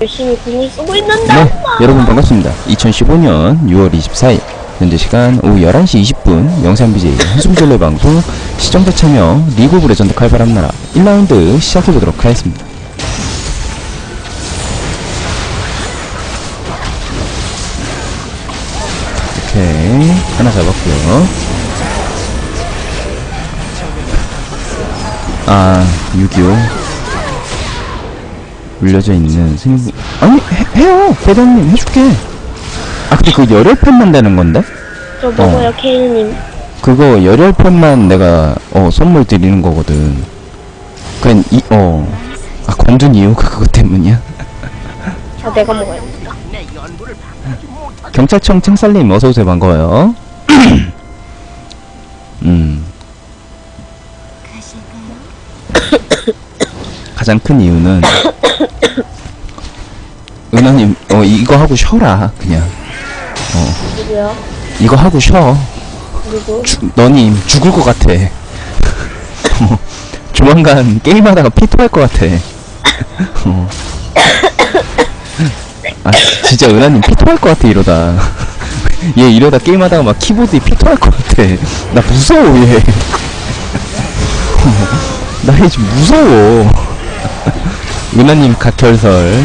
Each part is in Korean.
열심히 공을 쓰고 있는데 네. 여러분 반갑습니다. 2015년 6월 24일 현재 시간 오후 11시 20분 영상 BJ 한숨절레 방송 시청자 참여 리그 오브 레전드 칼바람 나라 1라운드 시작해 보도록 하겠습니다. 오케이 하나 잡았고요. 아, 6.25 물려져 있는 생부 아니 해, 해요. 대장님 해줄게. 아 근데 그 열혈 편만 되는 건데? 저 먹어요 케일님. 그거 열혈 편만 내가 어 선물 드리는 거거든. 그냥 이어아 건든 이유가 그것 때문이야? 아 내가 먹어야겠다. 경찰청 챙살님 어서오세요. 반가워요. 음. 가장 큰 이유는 은하님 어 이거 하고 쉬어라 그냥 누구야? 이거 하고 쉬어 누구? 주, 너님 죽을 것 같아. 어, 조만간 게임하다가 피토할 것 같아. 어. 아 진짜 은하님 피토할 것 같아 이러다. 얘 이러다 게임하다가 막 키보드에 피토할 것 같아. 나 무서워 얘. 어, 나얘 지금 무서워. 은하님 각혈설.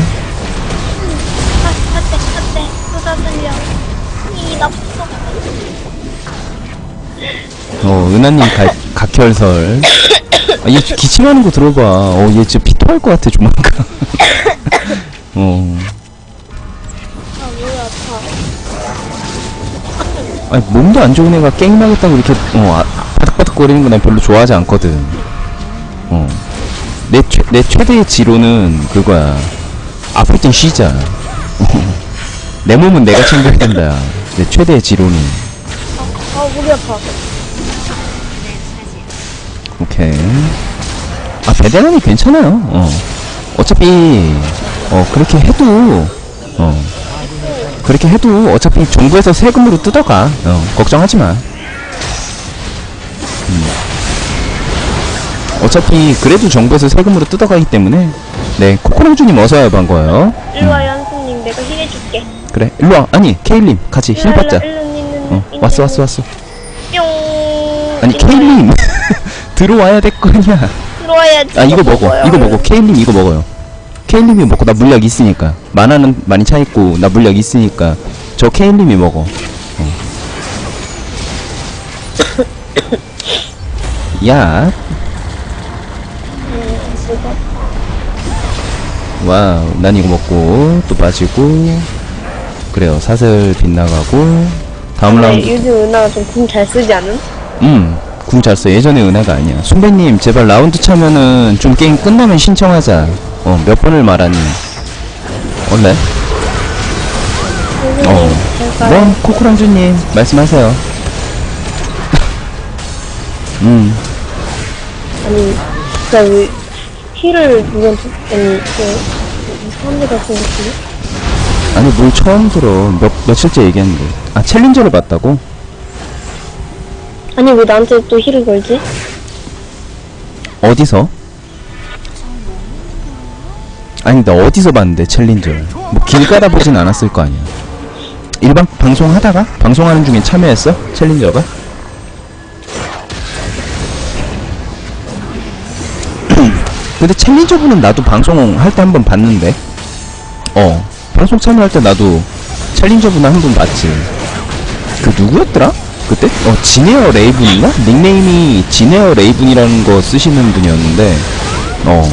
어, 은하님 가, 각혈설. 아, 얘 기침하는 거 들어봐. 어, 얘 진짜 피토할 것 같아, 조만간. 어. 아 뭐야 아파 아니, 몸도 안 좋은 애가 게임하겠다고 이렇게, 어, 아, 바닥바닥거리는 거 난 별로 좋아하지 않거든. 어. 내, 최, 내 최대의 지로는 그거야. 아플 땐 쉬자. 내 몸은 내가 챙겨야 된다. 내 최대의 지로는. 아 목이 아파 오케이. 아, 배달원이 괜찮아요. 어. 어차피, 어, 그렇게 해도, 어. 그렇게 해도 어차피 정부에서 세금으로 뜯어가. 어, 걱정하지 마. 음. 어차피 그래도 정부에서 세금으로 뜯어가기 때문에 네 코코롱주님 어서와요 반가워요 일로와 연수님 내가 힐해줄게 그래. 일로와. 아니 케일님 같이 힐 받자. 어 왔어 왔어 왔어. 뿅. 아니 케일님. 들어와야 될 거 아니야. 들어와야지. 아 이거 먹어. 먹어요. 이거 먹어. 케일님 이거 먹어요. 케일님이 먹고 나 물약 있으니까. 만화는 많이 차 있고 나 물약 있으니까. 저 케일님이 먹어. 어. 야. 와우. 난 이거 먹고 또 빠지고 그래요 사슬 빗나가고 다음 근데 라운드 요즘 은하가 좀 궁 잘 쓰지 않음? 음, 궁 잘 써. 예전에 은하가 아니야. 선배님, 제발 라운드 차면은 좀 게임 끝나면 신청하자. 어, 몇 번을 말하니. 원래? 어. 제발 네, 코코랑주님, 말씀하세요. 음, 아니 진짜 왜 힐을 누구한테 아니 그 이상한 데 가서 느끼네? 아니, 뭘 처음 들어. 몇, 며칠째 얘기했는데. 아, 챌린저를 봤다고? 아니 왜 나한테 또 힐을 걸지? 어디서? 아니, 나 어디서 봤는데, 챌린저를. 뭐, 길 가다 보진 않았을 거 아니야. 일반 방송하다가? 방송하는 중에 참여했어? 챌린저가? 근데 챌린저분은 나도 방송할 때 한 번 봤는데? 어. 방송 참여 할 때 나도 챌린저분 한번 봤지. 그 누구였더라? 그때? 어, 지네어 레이븐인가? 닉네임이 지네어 레이븐이라는 거 쓰시는 분이었는데, 어.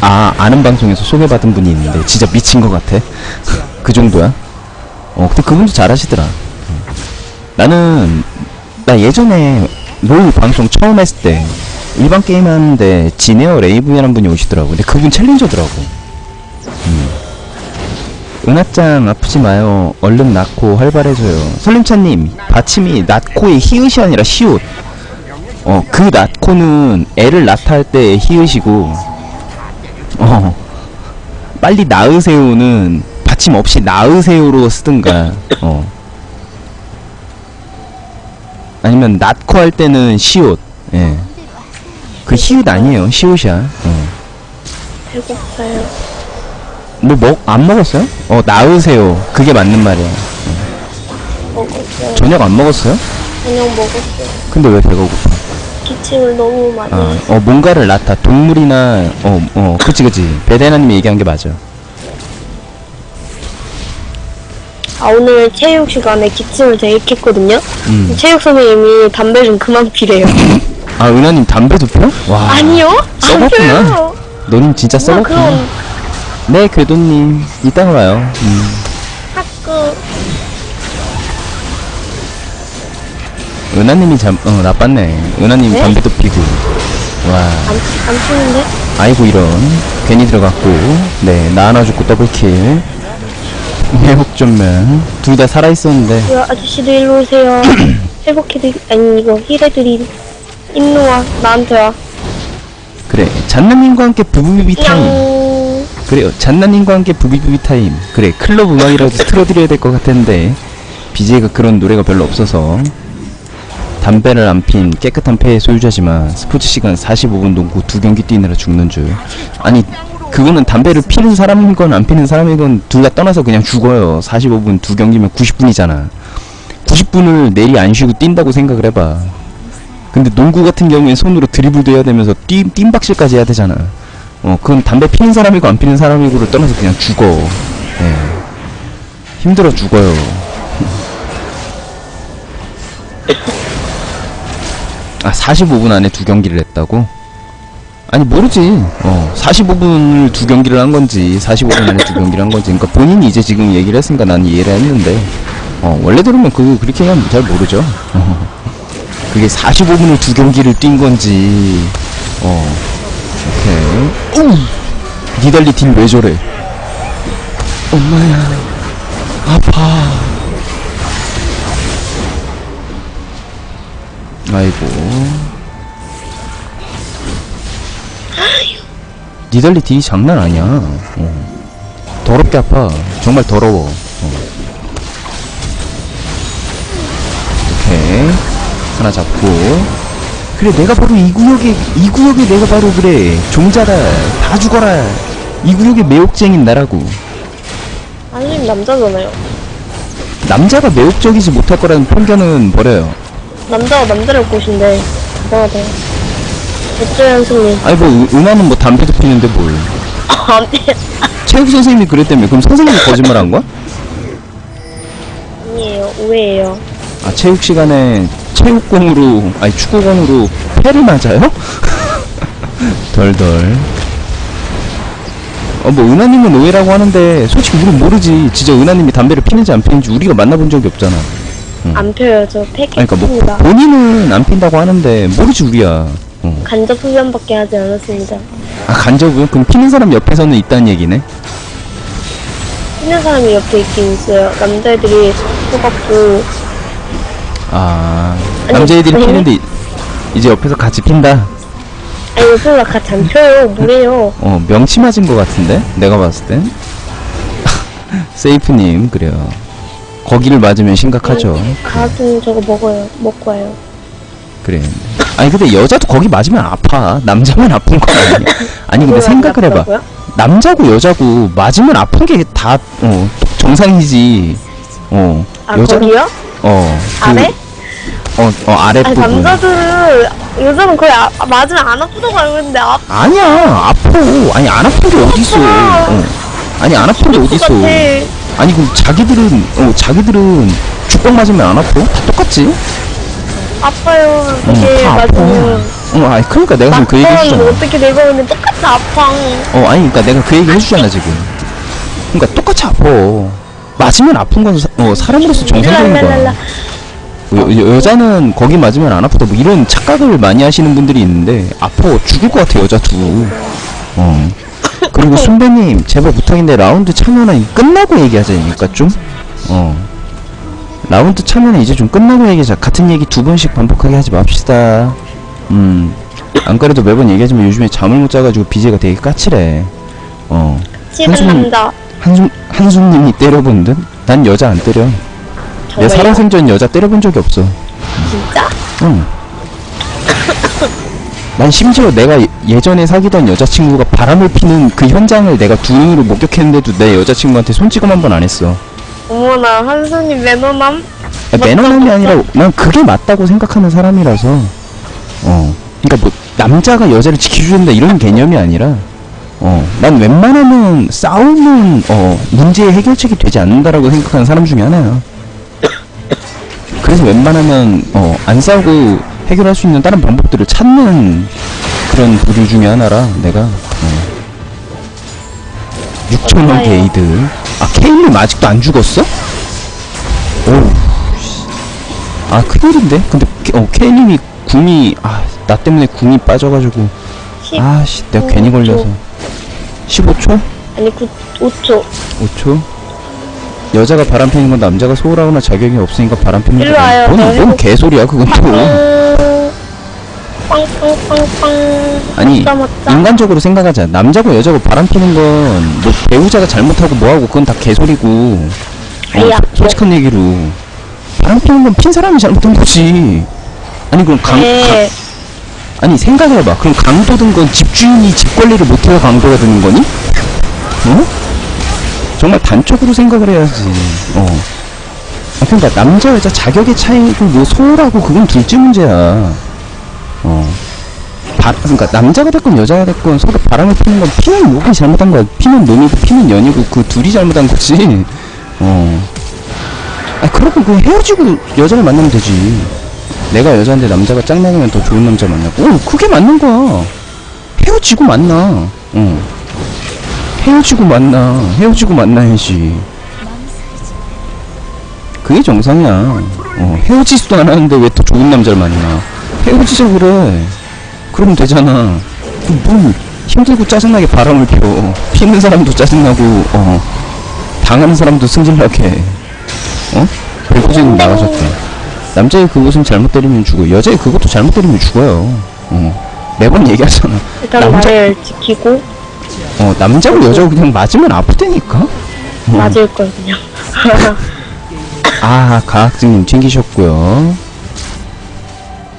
아, 아는 방송에서 소개받은 분이 있는데, 진짜 미친 것 같아. 그 정도야. 어, 근데 그분도 잘하시더라. 어. 나는, 나 예전에 롤 방송 처음 했을 때, 일반 게임 하는데, 지네어 레이븐이라는 분이 오시더라고. 근데 그분 챌린저더라고. 음. 은하짱 아프지 마요. 얼른 낳고 활발해져요. 설림차님 받침이 낳고의 히읗이 아니라 시옷. 어, 그 낳고는 애를 낳다 할때 히읗이고, 어, 빨리 낳으세요는 받침 없이 낳으세요로 쓰든가, 어. 아니면 낳고 할 때는 시옷, 예. 그 히읗 아니에요. 시옷이야. 어. 배고파요 뭐 먹 안 먹었어요? 어 나으세요. 그게 맞는 말이야. 먹었어요. 저녁 안 먹었어요? 저녁 먹었어요. 근데 왜 배가 고파? 기침을 너무 많이 아, 해서. 어 뭔가를 낳다. 동물이나 어 어 그치 그치. 배대나님이 얘기한 게 맞아. 아, 오늘 체육 시간에 기침을 되게 했거든요. 음. 체육 선생님이 담배 좀 그만 피래요. 아 은하님 담배도 펴? 와. 아니요? 안 썩었구나. 펴요. 너는 진짜 누가 썩었구나. 그런 네 궤도님 이따가 와요. 음. 학교 은하님이 잠, 어, 나빴네. 은하님 네? 담배도 피고. 와, 안, 안 피는데? 아이고, 이런. 괜히 들어갔고. 네, 나 하나 죽고 더블킬. 매혹 전면. 둘 다 살아있었는데. 야, 아저씨들 일로 오세요. 회복해드리, 아니, 이거 힐해드리. 일로 와, 나한테 와. 그래, 잔나님과 함께 부비부비 타임. 냥. 그래요, 잔나님과 함께 부비부비 타임. 그래, 클럽 음악이라도 틀어드려야 될 것 같았는데. BJ가 그런 노래가 별로 없어서. 담배를 안 핀 깨끗한 폐의 소유자지만 스포츠 시간 45분 농구 두 경기 뛰느라 죽는 줄. 아니 그거는 담배를 피는 사람이건 안 피는 사람이건 둘 다 떠나서 그냥 죽어요. 45분 두 경기면 90분이잖아. 90분을 내리 안 쉬고 뛴다고 생각을 해봐. 근데 농구 같은 경우엔 손으로 드리블도 해야 되면서 뛴, 뛴박실까지 해야 되잖아. 어, 그건 담배 피는 사람이고 안 피는 사람이고를 떠나서 그냥 죽어. 예. 힘들어 죽어요. 아 45분 안에 두 경기를 했다고? 아니 모르지 어 45분을 두 경기를 한 건지 45분 안에 두 경기를 한 건지 그러니까 본인이 이제 지금 얘기를 했으니까 나는 이해를 했는데 어 원래대로면 그 그렇게 하면 잘 모르죠 어. 그게 45분을 두 경기를 뛴 건지 어 오케이 우 니달리 팀왜 저래 엄마야 아파 아이고. 니달리 딜이 장난 아니야. 어. 더럽게 아파. 정말 더러워. 어. 이렇게 하나 잡고. 그래 내가 바로 이 구역에 이 구역에 내가 바로 그래 종자다 다 죽어라 이 구역의 매혹쟁인 나라고 선생님 남자잖아요. 남자가 매혹적이지 못할 거라는 편견은 버려요 남자가 남자를 꼬신데, 뭐하다. 어쩌요, 선생님. 아니 뭐 은- 은하는 뭐 담배도 피는데 뭘안 돼. 체육 선생님이 그랬다며 그럼 선생님이 거짓말 한 거야? 아니에요. 오해예요. 아 체육 시간에 체육공으로 아니 축구공으로 패를 맞아요? 덜덜 어뭐 은하님은 오해라고 하는데 솔직히 우린 모르지 진짜 은하님이 담배를 피는지 안 피는지 우리가 만나본 적이 없잖아 안 펴요. 저 아니 그니까 뭐. 본인은 안 핀다고 하는데 모르지 우리야 어. 간접 흡연밖에 하지 않았습니다. 아 간접은? 그럼 피는 사람 옆에서는 있다는 얘기네 피는 사람이 옆에 있긴 있어요. 남자애들이 해갖고, 아 남자애들이 아니. 피는데 이- 이제 옆에서 같이 핀다 아니, 옆에서 같이 안 펴요. 뭐래요. 어, 명치 맞은 것 같은데? 내가 봤을 땐. 세이프님, 그래요. 거기를 맞으면 심각하죠. 가슴 저거 먹어요. 먹고 와요. 그래. 아니, 근데 여자도 거기 맞으면 아파. 남자만 아픈 거 아니야. 아니, 근데 생각을 해봐. 남자고 여자고 맞으면 아픈 게 다, 어, 정상이지. 어, 아, 여자, 거기요? 어, 그, 아래? 어, 어, 아래 아니, 부분. 남자들은, 여자는 거의 아, 맞으면 안 아프다고 알고 있는데, 아, 아니야, 아파. 아니, 안 아픈 게 어딨어. 어. 아니, 안 아픈 게 어딨어. 같아. 아니 그럼 자기들은 어 자기들은 죽병 맞으면 안 아파? 다 똑같지? 아파요. 어, 그게 다 아파. 맞으면. 어 아니 그러니까 내가 지금 그 얘기 해주잖아. 어떻게 내가 오늘 똑같이 아파. 어 아니 그러니까 내가 그 얘기 해주잖아 지금. 그러니까 똑같이 아파. 맞으면 아픈 건 사, 어, 사람으로서 정상적인 랄랄랄라. 여, 여, 여자는 거기 맞으면 안 아프다 뭐 이런 착각을 많이 하시는 분들이 있는데 아파 죽을 것 같아 여자도. 어. 그리고 순배님 제발 부탁인데 라운드 참여는 끝나고 얘기하자니까 좀. 어. 라운드 참여는 이제 좀 끝나고 얘기하자. 같은 얘기 두 번씩 반복하게 하지 맙시다. 음. 안 그래도 매번 얘기하지만 요즘에 잠을 못 자가지고 BJ가 되게 까칠해. 어. 한숨-. 한숨, 한숨님이 때려본 듯? 난 여자 안 때려. 내 정말요? 살아생전 여자 때려본 적이 없어. 진짜? 응. 난 심지어 내가 예- 예전에 사귀던 여자친구가 바람을 피는 그 현장을 내가 두 눈으로 목격했는데도 내 여자친구한테 손찌검 한 번 안 했어. 어머나 한수님 매너남? 야, 매너남이 아니라 난 그게 맞다고 생각하는 사람이라서 어 그러니까 뭐 남자가 여자를 지켜준다 이런 개념이 아니라 어난 웬만하면 싸움은 어 문제의 해결책이 되지 않는다라고 생각하는 사람 중에 하나야 그래서 웬만하면 어 안 싸우고 해결할 수 있는 다른 방법들을 찾는 그런 부류 중에 하나라 내가 어. 6천원 맞아요. 게이드 아 케일님 아직도 안 죽었어? 오우 아 큰일인데? 근데 케- 어 케이님이 궁이 아 나 때문에 궁이 빠져가지고 10, 아씨 내가 괜히 걸려서 15초? 아니 9, 5초 5초? 여자가 바람 피는 건 남자가 소홀하거나 자격이 없으니까 바람 피는 일로. 와요. 뭔, 저뭔 개소리야 그건 또 빵빵빵빵 아니 인간적으로 생각하자 남자고 여자고 바람 피는 건 뭐 배우자가 잘못하고 뭐하고 그건 다 개소리고 어, 아야. 소- 솔직한 얘기로 바람 피는 건 핀 사람이 잘못한 거지 아니 그럼 강, 강 네 아니 생각을 해봐 그럼 강도 든 건 집주인이 집 관리를 못해서 강도가 되는 거니? 어? 정말 단적으로 생각을 해야지. 어. 아, 그러니까 남자 여자 자격의 차이고 뭐 소홀하고 그건 둘째 문제야. 어. 바, 그러니까 남자가 됐건 여자가 됐건 서로 바람을 피는 건 피는 욕이 잘못한 거야. 피는 놈이고 피는 년이고 그 둘이 잘못한 거지. 어. 아, 그러고 그 헤어지고 여자를 만나면 되지. 내가 여자인데 남자가 짱나면 더 좋은 남자 만나고. 어 그게 맞는 거야. 헤어지고 만나. 어 헤어지고 만나. 헤어지고 만나야지. 그게 정상이야. 어 헤어지지도 않았는데 왜 더 좋은 남자를 만나? 헤어지자 그래. 그러면 되잖아. 그뭘 힘들고 짜증나게 바람을 피워. 피는 사람도 짜증나고 어 당하는 사람도 승질나게. 어? 별코지는 나가셨대. 남자의 그것은 잘못 때리면 죽어. 여자의 그것도 잘못 때리면 죽어요. 어. 매번 얘기하잖아. 일단 남자- 나를 지키고 어 남자고 여자고 그냥 맞으면 아프다니까. 어. 맞을 걸 그냥 아 가학증님 챙기셨고요.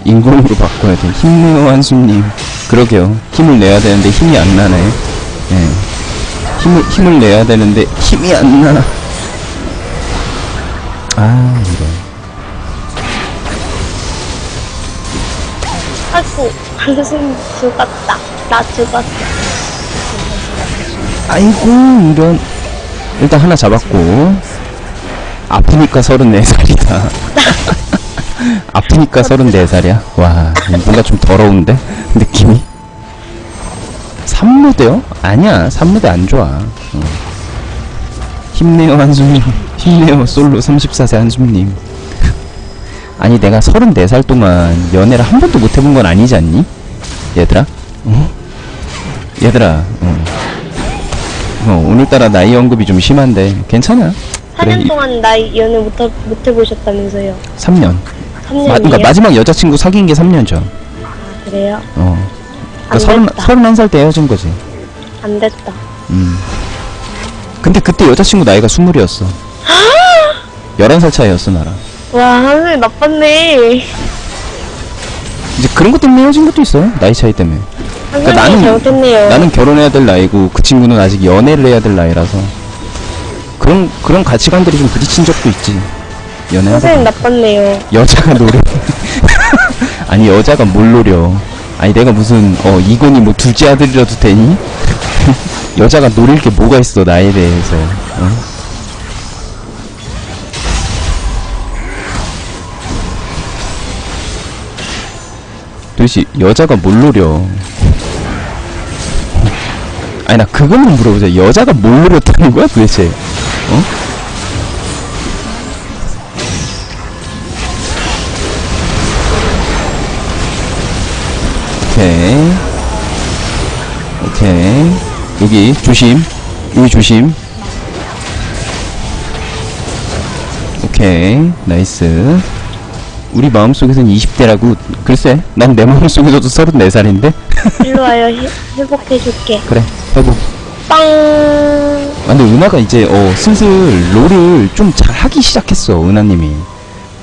인공으로 바꿔야 돼. 힘내요 한수님. 그러게요. 힘을 내야 되는데 힘이 안 나네. 예. 힘을 힘을 내야 되는데 힘이 안나. 아 이런 아이고 한수님 죽었다. 나 죽었어 아이고 이런 일단 하나 잡았고 아프니까 34살이다 아프니까 34살이야 와 뭔가 좀 더러운데 느낌이 3무대요? 아니야 3무대 안 좋아 어. 힘내요 한숨님 힘내요 솔로 34세 한숨님 아니 내가 34살 동안 연애를 한 번도 못 해본 건 아니지 않니? 얘들아 어? 얘들아 어. 어, 오늘따라 나이 언급이 좀 심한데 괜찮아. 4년 그래, 이- 동안 나이 연애 못, 하- 못 해보셨다면서요 3년. 3년이에요? 마, 그러니까 마지막 여자친구 사귄 게 3년 전. 아, 그래요? 어. 안 그러니까 서른 됐다 서른 한 살 때 헤어진 거지. 안 됐다 음. 근데 그때 여자친구 나이가 스물이었어. 11살 차이였어 나랑. 와 한수님 나빴네 이제 그런 것 때문에 헤어진 것도 있어요. 나이 차이 때문에. 한수님이 나는- 잘못했네요 나는 결혼해야 될 나이고 그 친구는 아직 연애를 해야 될 나이라서 그런 그런 가치관들이 좀 부딪힌 적도 있지. 연애하다. 선생님. 나빴네요 여자가 노려 아니 여자가 뭘 노려 아니 내가 무슨 어 이건이 뭐 둘째 아들이라도 되니? 여자가 노릴 게 뭐가 있어 나에 대해서 어? 도대체 여자가 뭘 노려 아니 나 그것만 물어보자 여자가 뭘 노렸다는 거야 도대체 어? 오케이. 오케이. 여기 조심. 여기 조심. 오케이. 나이스. 우리 마음속에선 20대라고. 글쎄, 난 내 마음속에서도 34살인데? 일로 와요 해, 회복해줄게 그래, 해보. 빵 아, 근데 은하가 이제, 어, 슬슬 롤을 좀 잘 하기 시작했어, 은하님이.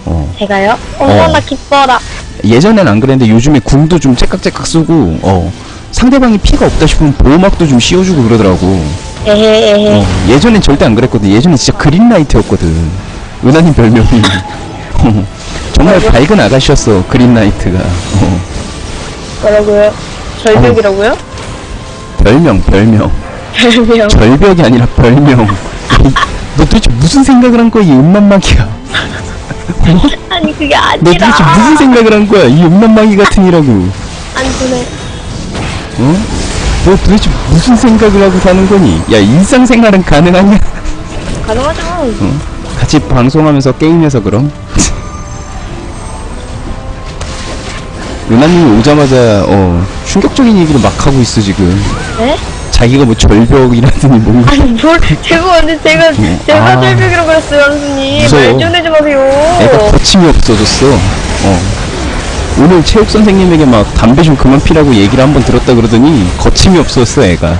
어. 제가요? 어머나 어. 기뻐라 예전엔 안 그랬는데 요즘에 궁도 좀 째깍째깍 쓰고 어 상대방이 피가 없다 싶으면 보호막도 좀 씌워주고 그러더라고 에헤 에헤 어, 예전엔 절대 안 그랬거든 예전엔 진짜 그린라이트였거든 은하님 별명이 어, 정말 밝은 아가씨였어 그린라이트가 어, 뭐라고요? 절벽이라고요? 별명 별명 별명 절벽이 아니라 별명 너 도대체 무슨 생각을 한 거야 이 음란마귀야 어? 아니 그게 너 아니라 도대체 무슨 생각을 한 거야 이 음란마귀 같은 이라고 안 되네 어? 너 도대체 무슨 생각을 하고 사는 거니? 야 일상생활은 가능하냐? 가능하죠 같이 방송하면서 게임해서 그럼? 은하님이 오자마자 어 충격적인 얘기를 막 하고 있어 지금 네? 자기가 뭐 절벽이라더니 뭔가 아니 뭘 제가 언제 제가 제가 아. 절벽이라고 그랬어요 선생님 무서워. 말좀 해지 마세요 애가 거침이 없어졌어 어 오늘 체육 선생님에게 막 담배 좀 그만 피라고 얘기를 한번 들었다 그러더니 거침이 없었어 애가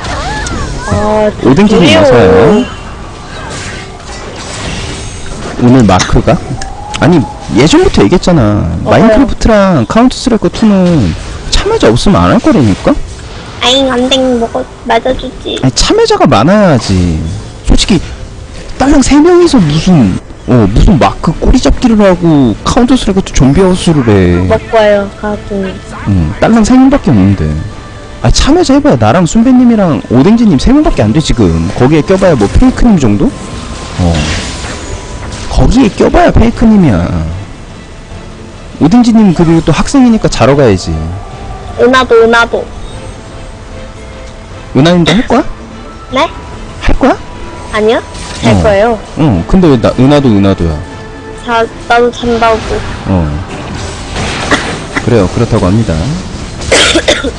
아 오뎅집이 그래요. 와서요 오늘 마크가? 아니 예전부터 얘기했잖아 마인크래프트랑 카운터 스트라이커 2는 참여자 없으면 안 할 거라니까? 아잉 안댕 먹어 맞아주지. 아니 참여자가 많아야지. 솔직히 딸랑 3명이서 무슨 어 무슨 마크 꼬리 잡기를 하고 카운터 2 좀비 하우스를 해. 먹고 와요 가끔 응, 딸랑 3명밖에 없는데. 아니 참여자 해봐야 나랑 순배님이랑 오뎅지님 3명밖에 안 돼 지금. 거기에 껴봐야 뭐 페이크님 정도? 어. 거기에 껴봐야 페이크님이야. 오뎅지님 그리고 또 학생이니까 자러 가야지. 은하도 은하도 은하님도 할 거야? 네? 할 거야? 아니요? 잘 어. 거예요 응 근데 왜 나, 은하도 은하도야 자 나도 잔다고 어 그래요 그렇다고 합니다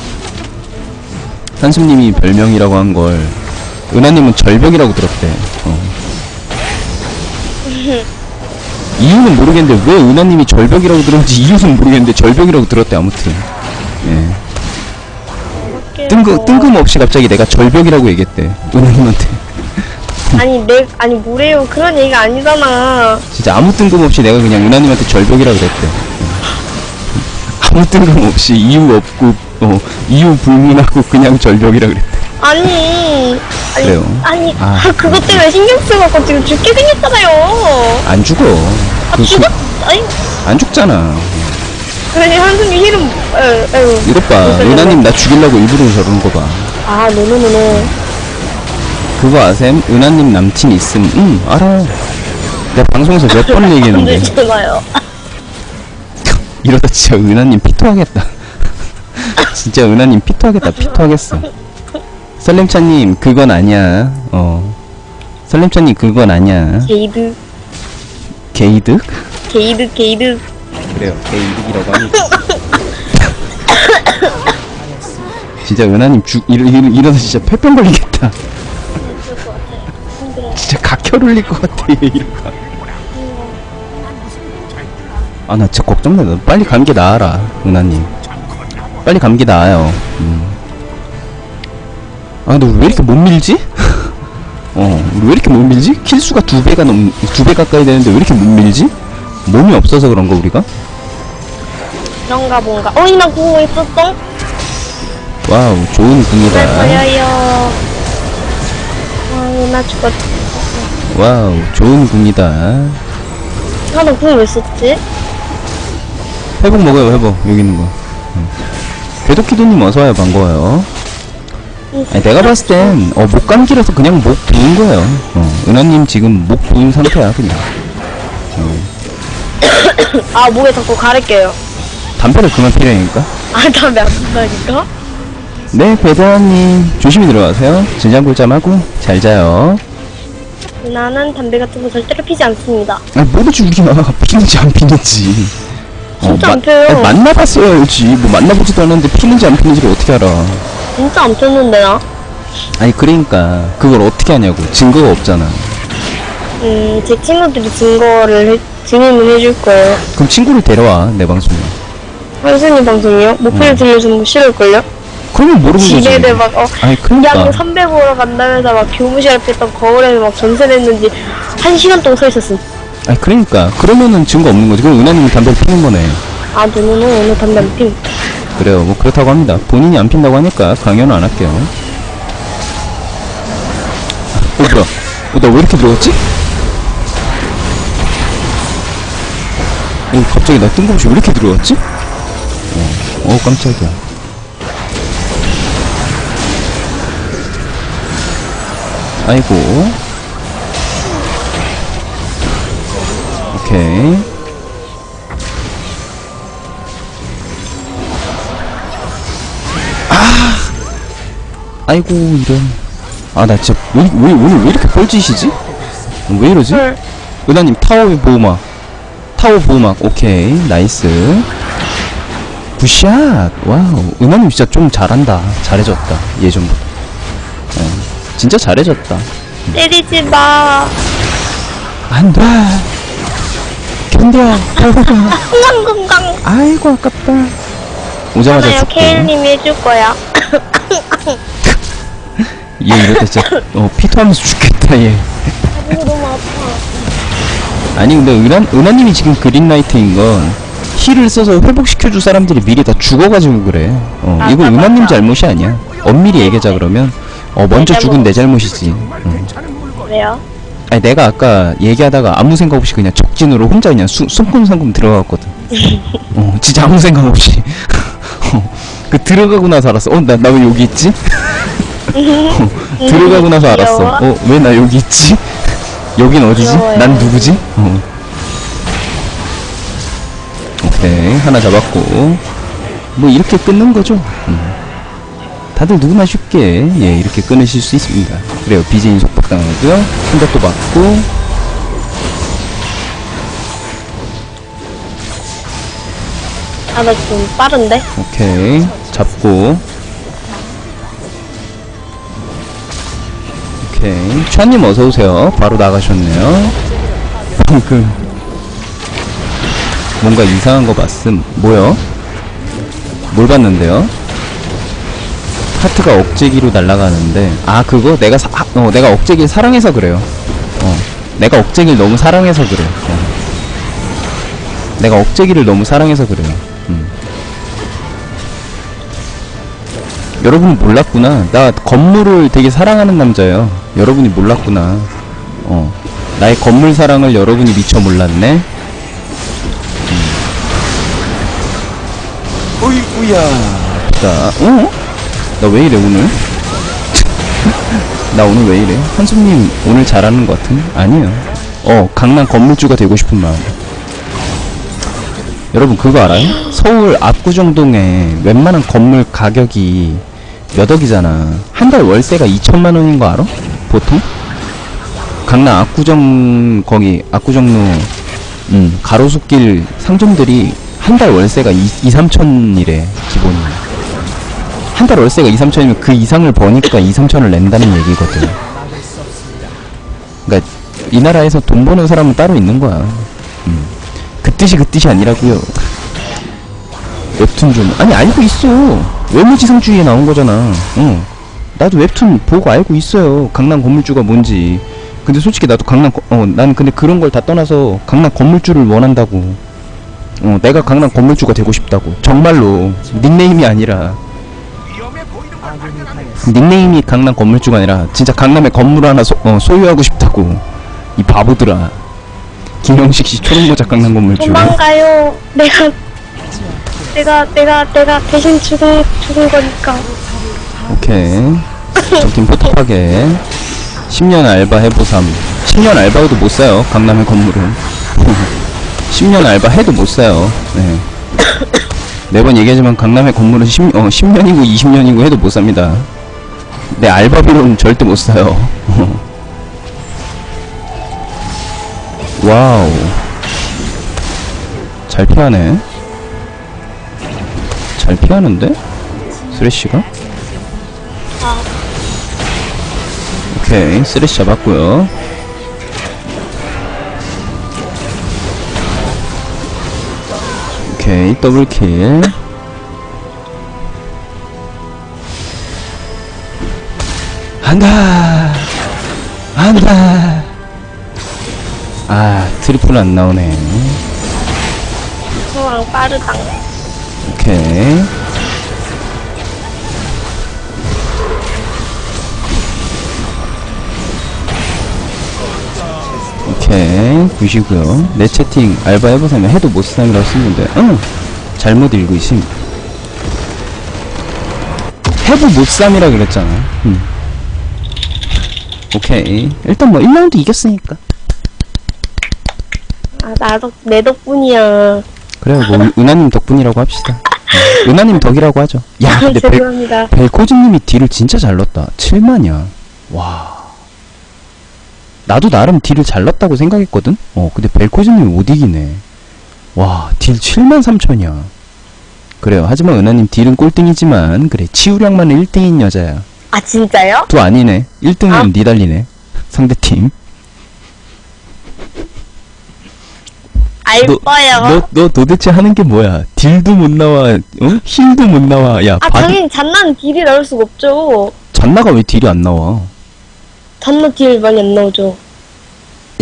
한숨님이 별명이라고 한 걸 은하님은 절벽이라고 들었대 어. 이유는 모르겠는데 왜 은하님이 절벽이라고 들었는지 이유는 모르겠는데 절벽이라고 들었대 아무튼 예. 뜬금, 뜬금없이 갑자기 내가 절벽이라고 얘기했대 은하님한테 아니 내 아니 뭐래요 그런 얘기가 아니잖아 진짜 아무 뜬금없이 내가 그냥 은하님한테 절벽이라고 그랬대. 아무 뜬금없이 이유 없고 어 이유 불문하고 그냥 절벽이라 그랬대. 아니 아니 그래요? 아니 아, 아, 그것 때문에 신경 쓰고 지금 죽게 생겼잖아요 안 죽어. 아 그, 죽었 그, 아니 안 죽잖아. 그러니 한숨이 힐은 에, 에휴 이것 봐. 은하님 나 죽이려고 일부러 저러는 거 봐. 아 노노노노 그거 아셈? 은하님 남친 있음. 응 알아. 내가 방송에서 몇번 얘기했는데 마요 이러다 진짜 은하님 피토하겠다. 진짜 은하님 피토하겠다. 피토하겠어. 설렘차님 그건 아니야. 어. 설렘차님 그건 아니야. 게이드 게이득? 게이드 게이드 그래요. 게이득이라고 합니다. 진짜 은하님 죽 이러, 이러, 이러다 진짜 폐병 걸리겠다. 진짜 각혈 흘릴 것 같아 이러다. 아나 진짜 걱정된다. 빨리 감기 나아라 은하님. 빨리 감기 나아요. 음. 아 근데 왜 이렇게 못 밀지? 어, 우리 왜 이렇게 못 밀지? 킬수가 두 배가 넘, 두 배 가까이 되는데 왜 이렇게 못 밀지? 몸이 없어서 그런가 우리가? 그런가 뭔가. 어이 나 그거 있었어? 와우 좋은 잘 궁이다. 보여요. 아나 죽었 와우 좋은 궁이다. 아나 그거 왜 썼지? 회복 먹어요 회복. 여기 있는 거. 응. 궤도키도님 어서와요 반가워요. 아니 내가 봤을 땐 어, 목 감기라서 그냥 목 부은 거예요. 어, 은하님 지금 목 부은 상태야 그냥 아 목에 자꾸 가릴게요. 담배를 그만 피라니까. 아 담배 안 핀다니까? 네 배다님 조심히 들어가세요. 진장굴잠하고 잘 자요. 나는 담배 같은 거 절대로 피지 않습니다. 아니 모르지 우리가 피는지 안 피는지. 진짜 안 마- 펴요. 아니, 만나봤어야 알지 뭐 만나보지도 않았는데 피는지 안 피는지를 어떻게 알아. 진짜 안 폈는데 나? 아니 그러니까 그걸 어떻게 하냐고. 증거가 없잖아. 음, 제 친구들이 증거를 해, 증인을 해줄 거예요. 그럼 친구를 데려와 내 방송에 선생님 방송이요? 목소리 들려주는 거 싫을걸요? 그러면 모르는 거지 지네들 막, 어, 아니 그러니까 양300 보러 간다면서 막 교무실 앞에 있던 거울에 막 전세냈는지 한 시간 동안 서 있었음. 아니 그러니까 그러면은 증거 없는 거지 그럼 은하님이 담배를 피는 거네 아, 누누는 오늘 담배 안 피. 그래요 뭐 그렇다고 합니다 본인이 안 핀다고 하니까 강연은 안 할게요 어 뭐야 어, 나 왜 이렇게 들어갔지? 어 갑자기 나 뜬금없이 왜 이렇게 들어갔지? 어, 어 깜짝이야 아이고 오케이 아이고 이런 아 나 진짜 왜, 왜 오늘 왜 이렇게 뻘짓이지? 왜 이러지? 헐. 은하님 타워의 보호막 타워 보호막. 오케이. 나이스. 굿샷. 와우. 은하님 진짜 좀 잘한다. 잘해졌다. 예전보다. 어, 진짜 잘해졌다. 때리지 마. 안돼. 견뎌. 건강건강. 아이고 아깝다. 오자마자 죽고. 케일님이 해줄 거야. 얘 이럴 때 진짜 어 피토하면서 죽겠다 얘. 너무 아파. 아니 근데 은하, 은하님이 지금 그린라이트인 건 힐을 써서 회복시켜줄 사람들이 미리 다 죽어가지고 그래 어 맞아, 이거 은하님 맞아. 잘못이 아니야 엄밀히 얘기하자 그러면 어 먼저 내 죽은 내 잘못이지 응. 왜요? 아니 내가 아까 얘기하다가 아무 생각 없이 그냥 적진으로 혼자 그냥 수, 숨금숨금 들어갔거든 어 진짜 아무 생각 없이 어, 그 들어가고 나서 알았어 어 나 나 왜 여기 있지? 어, 들어가고 나서 알았어. 어 왜 나 여기 있지? 여긴 어디지? 귀여워요. 난 누구지? 어. 오케이 하나 잡았고 뭐 이렇게 끊는 거죠 음. 다들 누구나 쉽게 예 이렇게 끊으실 수 있습니다 그래요 BJ인 속박당하고요 한대또 맞고 아, 나 지금 빠른데? 오케이 잡고 오케이 촤님 어서오세요 바로 나가셨네요 방금 뭔가 이상한 거 봤음 뭐요? 뭘 봤는데요? 하트가 억제기로 날아가는데 아 그거 내가 사, 아, 어 내가 억제기를 사랑해서 그래요 어 내가 억제기를 너무 사랑해서 그래 어. 내가 억제기를 너무 사랑해서 그래요 음. 여러분 몰랐구나. 나 건물을 되게 사랑하는 남자예요. 여러분이 몰랐구나. 어. 나의 건물 사랑을 여러분이 미처 몰랐네. 음. 어이구야. 자, 어? 나 왜 이래, 오늘? 나 오늘 왜 이래? 한수님, 오늘 잘하는 것 같은? 아니에요. 어, 강남 건물주가 되고 싶은 마음. 여러분 그거 알아요? 서울 압구정동에 웬만한 건물 가격이 몇 억이잖아. 한 달 월세가 2천만 원인 거 알아? 보통? 강남 압구정 거기 압구정로 음, 가로수길 상점들이 한 달 월세가 2, 2 3천이래 기본이. 한 달 월세가 2, 3천이면 그 이상을 버니까 2, 3천을 낸다는 얘기거든. 그러니까 이 나라에서 돈 버는 사람은 따로 있는 거야. 음. 그 뜻이 그 뜻이 아니라고요. 웹툰 좀 아니 알고 있어. 외무지상주의에 나온 거잖아. 응. 나도 웹툰 보고 알고 있어요. 강남 건물주가 뭔지. 근데 솔직히 나도 강남 거- 어 나는 근데 그런 걸 다 떠나서 강남 건물주를 원한다고. 어 내가 강남 건물주가 되고 싶다고. 정말로 닉네임이 아니라 닉네임이 강남 건물주가 아니라 진짜 강남에 건물 하나 소, 어, 소유하고 싶다고. 이 바보들아. 김영식 씨 초록모자 강남 건물주. 도망가요. 내가, 내가, 내가, 내가 대신 죽은, 죽은 거니까. 오케이. 적팀 포탑하게. 10년 알바 해보삼. 10년 알바도 못 사요. 강남의 건물은. 10년 알바 해도 못 사요. 네. 매번 얘기하지만 강남의 건물은 10, 어, 10년이고 20년이고 해도 못 삽니다. 내 알바비로는 절대 못 사요. 와우. 잘 피하네. 잘 피하는데? 쓰레쉬가? 오케이 쓰레쉬 잡았고요 오케이 더블킬 한다 한다 아 트리플 안 나오네 빠르당. 오케이. 오케이. 보시고요. 내 채팅 알바 해보세요. 해도 못쓰담이라고 쓰는데, 응! 잘못 읽고 있음. 해도 못삼이라 그랬잖아. 응. 오케이. 일단 뭐 1라운드 이겼으니까. 아, 나도, 내 덕분이야. 그래요, 뭐, 은하님 덕분이라고 합시다. 응. 은하님 덕이라고 하죠. 야, 근데 백, 죄송합니다. 벨코즈님이 딜을 진짜 잘 넣었다. 7만이야. 와. 나도 나름 딜을 잘 넣었다고 생각했거든? 어, 근데 벨코즈님이 못 이기네. 와, 딜 7만 3천이야. 그래요. 하지만 은하님 딜은 꼴등이지만, 그래, 치유량만 은 1등인 여자야. 아, 진짜요? 또 아니네. 1등은 아. 니달리네. 상대팀. 너, 알바요. 너, 너 도대체 하는 게 뭐야? 딜도 못 나와, 어? 힐도 못 나와. 야, 아, 바디, 당연히 잔나는 딜이 나올 수가 없죠. 잔나가 왜 딜이 안 나와? 잔나 딜 많이 안 나오죠.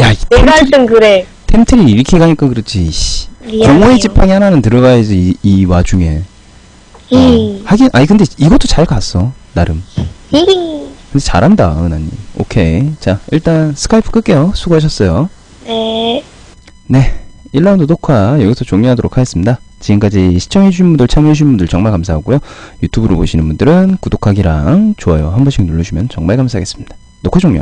야, 이 내가 할 템트리, 땐 그래. 템트리 이렇게 가니까 그렇지, 씨. 미안해요. 공허의 지팡이 하나는 들어가야지, 이, 이 와중에. 어. 음. 하긴, 아니, 근데 이것도 잘 갔어, 나름. 히히. 근데 잘한다, 은하님. 오케이. 자, 일단 스카이프 끌게요. 수고하셨어요. 네. 네. 1라운드 녹화 여기서 종료하도록 하겠습니다. 지금까지 시청해주신 분들, 참여해주신 분들 정말 감사하고요. 유튜브로 보시는 분들은 구독하기랑 좋아요 한 번씩 누르시면 정말 감사하겠습니다. 녹화 종료.